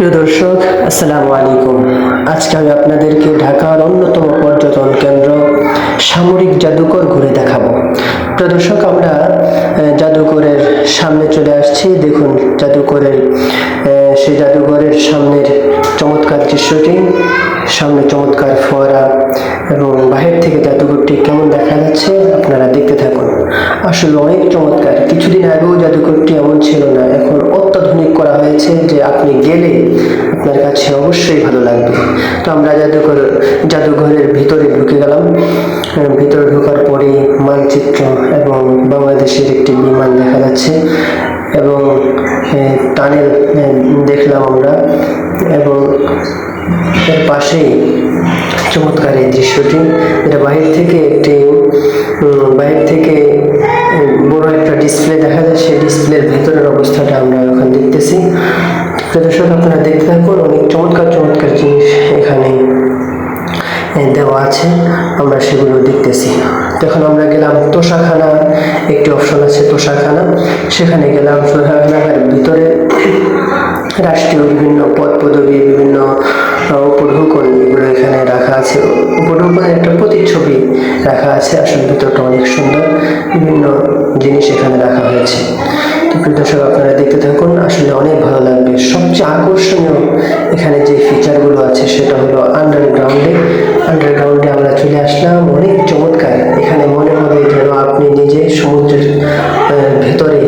প্রিয় দর্শক, আসসালামু আলাইকুম। আজকে আমি আপনাদেরকে ঢাকার অন্যতম পর্যটন কেন্দ্র সামরিক জাদুঘর ঘুরে দেখাবো। প্রিয় দর্শক, আমরা জাদুঘরের সামনে চলে আসছি। দেখুন জাদুঘরের সেই জাদুঘরের সামনের চমৎকার দৃশ্যটি। সামনে চমৎকার ফোয়ারা এবং বাহির থেকে জাদুঘরটি কেমন দেখা যাচ্ছে আপনারা দেখতে থাকুন। আসলে অনেক চমৎকার। কিছুদিন আগেও জাদুঘরটি এমন ছিল না, এখন অত্যাধুনিক করা হয়েছে যে আপনি গেলে আপনার কাছে অবশ্যই ভালো লাগবে। তো আমরা জাদুঘর, জাদুঘরের ভিতরে ঢুকে গেলাম। ভিতরে ঢোকার পরে মানচিত্র এবং বাংলাদেশের একটি বিমান দেখা যাচ্ছে এবং টানেল দেখলাম আমরা এবং এর পাশেই চমৎকার এই দৃশ্যটি। এটা বাহির থেকে একটি উম, থেকে বড় একটা ডিসপ্লে দেখা যায় সেই ডিসপ্লের ভেতরের অবস্থাটা আমরা এখন দেখতেছি। দর্শক আপনারা দেখতে থাকুন অনেক চমৎকার চমৎকার জিনিস এখানে দেওয়া আছে। আমরা সেগুলো দেখতেছি। তখন আমরা গেলাম তোষাখানা একটি অপশন আছে তোষাখানা। সেখানে গেলাম তোষাখানার ভিতরে রাষ্ট্রীয় বিভিন্ন পদ পদবি বিভিন্ন আছে, আসলে ভিতরটা অনেক সুন্দর, বিভিন্ন জিনিস এখানে রাখা হয়েছে। তো প্রিয় দর্শক, আপনারা দেখতে থাকুন, আসলে অনেক ভালো লাগবে। সবচেয়ে আকর্ষণীয় এখানে যে ফিচারগুলো আছে, সেটা হলো আন্ডারগ্রাউন্ডে আন্ডারগ্রাউন্ডে আমরা চলে আসলাম, অনেক চমৎকার। এখানে মনে হবে যেন আপনি নিজে সমুদ্রের ভেতরে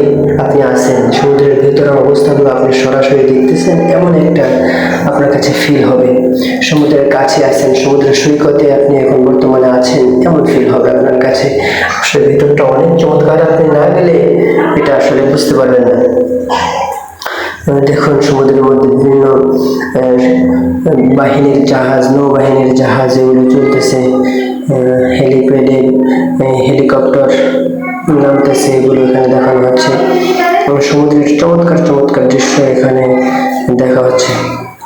আপনি আছেন। সমুদ্রের ভেতরের অবস্থাগুলো আপনি সরাসরি দেখতেছেন, এমন একটা আপনার কাছে ফিল হবে। সমুদ্রের কাছে আছেন, সমুদ্রের সৈকতে আপনি এখন বর্তমানে আছেন এমন ফিল হবে আপনার কাছে? আসলে ভেতরটা অনেক চমৎকার, আপনি না গেলে এটা আসলে বুঝতে পারবেন না। দেখুন, সমুদ্রের মধ্যে বিভিন্ন বাহিনীর জাহাজ, নৌবাহিনীর জাহাজ এগুলো চলতেছে। হেলিপ্যাডের হেলিকপ্টার নামতেছে, এগুলো এখানে দেখানো হচ্ছে। এবং সমুদ্রের চমৎকার চমৎকার দৃশ্য এখানে দেখা হচ্ছে।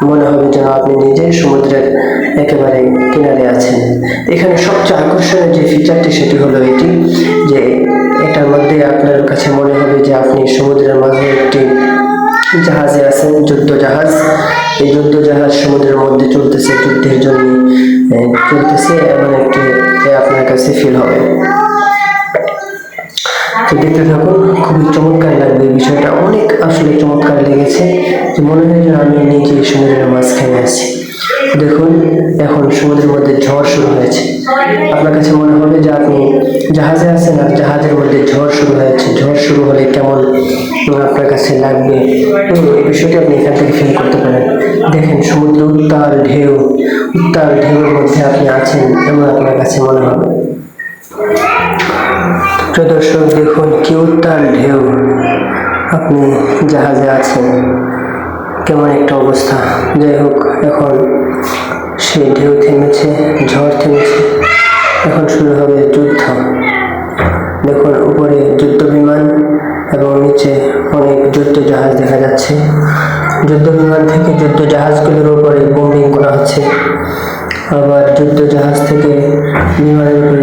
মনে হবে যেন আপনি নিজেই সমুদ্রের একেবারে কিনারে আছেন। এখানে সবচেয়ে আকর্ষণীয় যে ফিচারটি সেটি হলো এটি, যে এটার মধ্যে আপনার কাছে মনে হবে যে আপনি সমুদ্রের মাঝে একটি জাহাজে আছেন যুদ্ধ জাহাজ এই যুদ্ধ জাহাজ সমুদ্রের মধ্যে চলতেছে, যুদ্ধের জন্য চলতেছে, এমন একটি আপনার কাছে ফিল হবে। তো দেখতে থাকুন, খুবই চমৎকার লাগবে বিষয়টা। অনেক আসলে চমৎকার লেগেছে। যে মনে হয় যে আমি নিজে সমুদ্রের মাঝখানে আছি। দেখুন, এখন সমুদ্রের মধ্যে ঝড় শুরু হয়েছে। আপনার কাছে মনে হবে যে আপনি জাহাজে আছেন আর জাহাজের মধ্যে ঝড় শুরু হয়েছে। ঝড় শুরু হলে কেমন আপনার কাছে লাগবে? এই বিষয়টি আপনি এখান থেকে ফিল করতে পারেন। দেখেন, সমুদ্র উত্তাল ঢেউ। উত্তাল ঢেউয়ের মধ্যে আপনি আছেন এমন আপনার কাছে মনে হবে। প্রিয় দর্শক দেখুন কি উত্তাল ঢেউ। আপনি জাহাজে আছেন। কেমন একটা অবস্থা। যাই হোক, এখন সেই ঢেউ থেমেছে, ঝড় থেমেছে। এখন শুরু হবে যুদ্ধ। দেখুন, উপরে যুদ্ধ বিমান এবং নিচে অনেক যুদ্ধ জাহাজ দেখা যাচ্ছে। যুদ্ধ বিমান থেকে যুদ্ধ জাহাজগুলোর উপরে বোম্বিং করা হচ্ছে। আবার যুদ্ধ জাহাজ থেকে বিমানের উপরে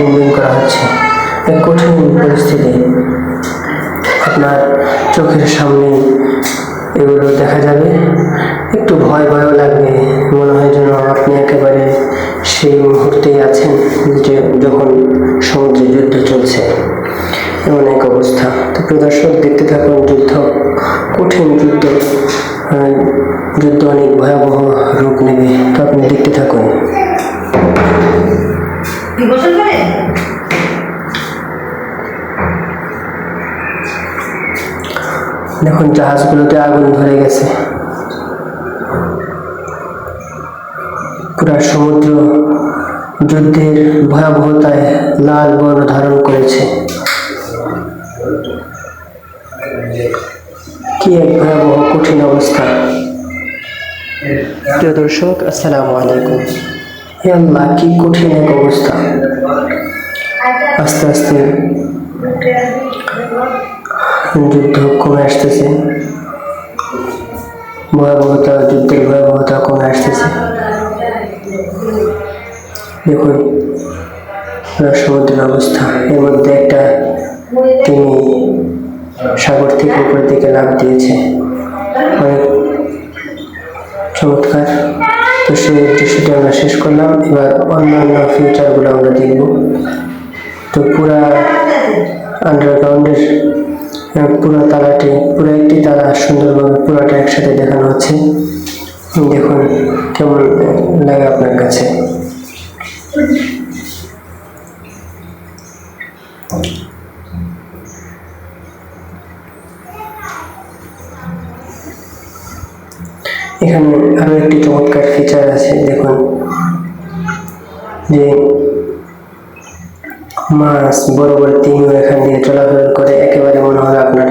বোম্বিং করা হচ্ছে। এক কঠিন পরিস্থিতি। আপনার চোখের সামনে এগুলো দেখা যাবে। একটু ভয় ভয়ও লাগবে। মনে হয় যেন আপনি একেবারে সেই মুহূর্তেই আছেন যে যখন সমুদ্রে যুদ্ধ চলছে। এমন এক অবস্থা। তো প্রিয় দর্শক, দেখতে থাকুন যুদ্ধ। কঠিন যুদ্ধ। যুদ্ধ অনেক ভয়াবহ রূপ নেবে। তো আপনি দেখতে থাকুন। দেখুন জাহাজগুলোতে আগুন ধরে গেছে। পুরা সমুদ্র যুদ্ধের ভয়াবহতায় লাল বর্ণ ধারণ করেছে। কি এক ভয়াবহ কঠিন অবস্থা। প্রিয় দর্শক, আসসালামু আলাইকুম। হে আল্লাহ, কি কঠিন এক অবস্থা। আস্তে আস্তে। যুদ্ধ কমে আসতেছে। ভয়াবহতা, যুদ্ধের ভয়াবহতা কমে আসতেছে। দেখুন সমুদ্রের অবস্থা। এর মধ্যে একটা তিনি সাগর থেকে উপরের দিকে লাভ দিয়েছে। অনেক চমৎকার। তো সেই দৃশ্যটি আমরা শেষ করলাম। এবার অন্যান্য ফিউচারগুলো আমরা দেখব। তো পুরা আন্ডারগ্রাউন্ডের পুরো তালাটি, পুরো একটি তালা সুন্দরভাবে পুরোটা একসাথে দেখানো হচ্ছে। দেখুন কেমন লাগে আপনার কাছে। এখানে আরও একটি চমৎকার ফিচার আছে, দেখুন। যে মাছ বড় বড় তিমিও এখান দিয়ে চলাফেরা করে একেবারে মনে হবে আপনার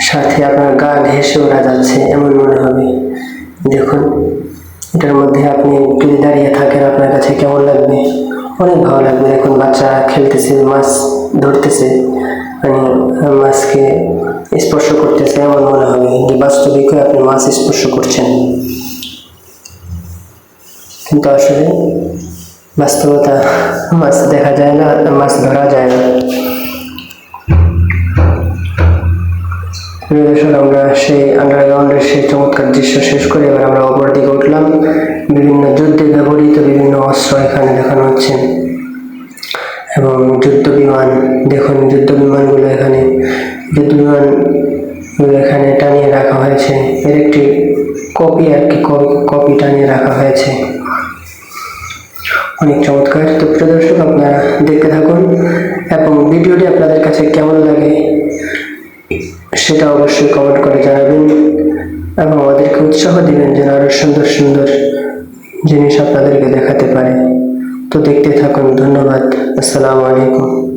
সাথে আপনার গা ঘেসে ওরা যাচ্ছে এমন মনে হবে। দেখুন, এটার মধ্যে আপনি যদি দাঁড়িয়ে থাকেন, আপনার কাছে কেমন লাগবে? অনেক ভালো লাগবে। এখন বাচ্চা খেলতেছে, মাছ ধরতেছে মানে মাছকে স্পর্শ করতেছে, এমন মনে হবে যে বাস্তবিকই আপনি মাছ স্পর্শ করছেন। কিন্তু আসলে বাস্তবতা, মাছ দেখা যায় না, মাছ ধরা যায় না। আমরা সেই আন্ডারগ্রাউন্ডের সেই চমৎকার দৃশ্য শেষ করে এবার আমরা অপর দিকে উঠলাম। বিভিন্ন যুদ্ধে ব্যবহৃত বিভিন্ন অস্ত্র এখানে দেখানো হচ্ছে। এবং যুদ্ধ বিমান, দেখুন যুদ্ধ বিমানগুলো এখানে। যুদ্ধ বিমানগুলো এখানে টানিয়ে রাখা হয়েছে। এর একটি কপি আর কি কপি টানিয়ে রাখা হয়েছে। অনেক চমৎকার। তো প্রিয় দর্শক, আপনারা দেখতে থাকুন এবং ভিডিওটি আপনাদের কাছে কেমন লাগে সেটা অবশ্যই কমেন্ট করে জানাবেন এবং আমাদেরকে উৎসাহ দিবেন যেন আরও সুন্দর সুন্দর জিনিস আপনাদেরকে দেখাতে পারে। তো দেখতে থাকুন, ধন্যবাদ। আসসালামু আলাইকুম।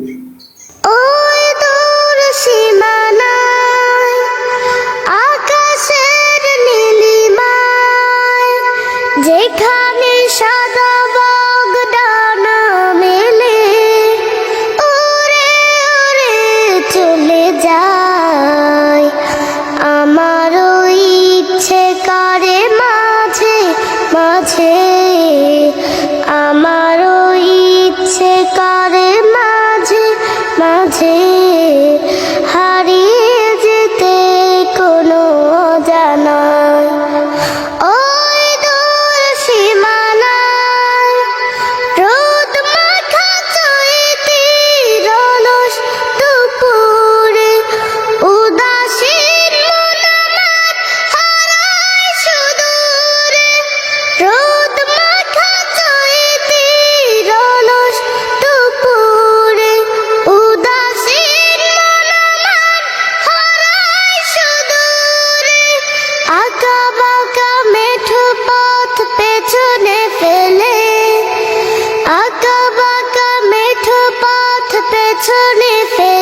পেছনেতে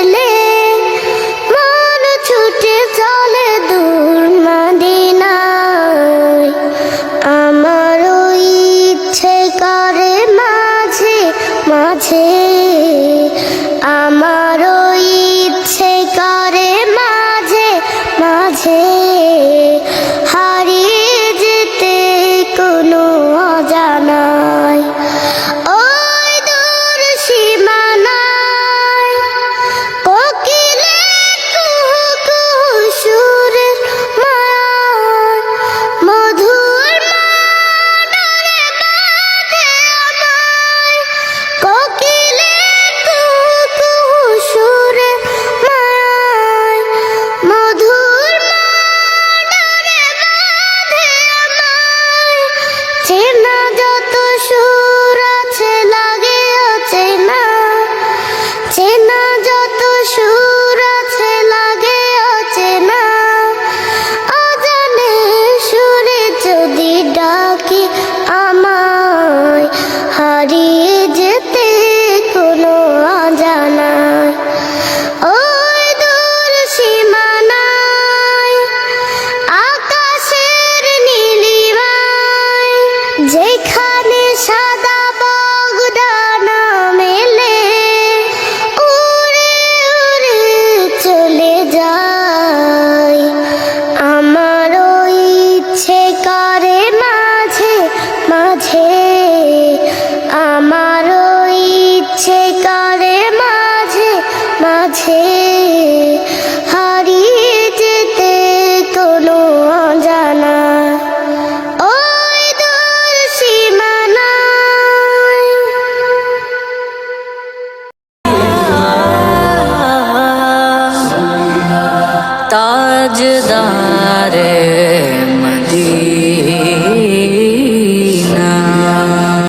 Tim